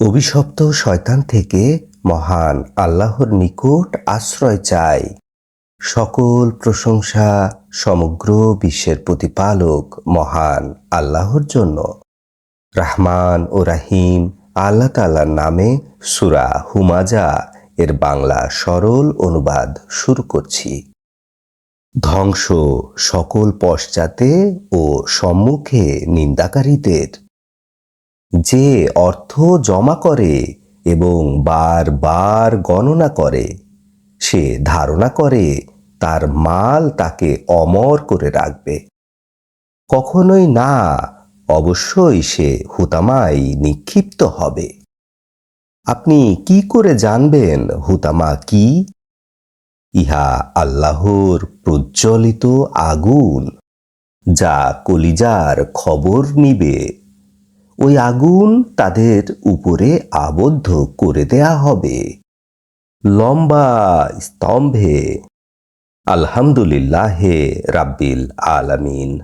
অভিশপ্ত শয়তান থেকে মহান আল্লাহর নিকট আশ্রয় চাই। সকল প্রশংসা সমগ্র বিশ্বের প্রতিপালক মহান আল্লাহর জন্য। রাহমান ও রাহিম আল্লাহ তাআলার নামে সুরা হুমাজা এর বাংলা সরল অনুবাদ শুরু করছি। ধ্বংস সকল পশ্চাতে ও সম্মুখে নিন্দাকারীদের যে অর্থ জমা করে এবং বারবার গণনা করে, সে ধারণা করে তার মাল তাকে অমর করে রাখবে। কখনোই না, অবশ্যই সে হুতামাই নিক্ষিপ্ত হবে। আপনি কি করে জানবেন হুতামা কি? ইহা আল্লাহর প্রজ্বলিত আগুন, যা কলিজার খবর নিবে। ওই আগুন তাদের উপরে আবদ্ধ করে দেয়া হবে। লম্বা স্তম্ভে। আলহামদুলিল্লাহে রাব্বিল আলামিন।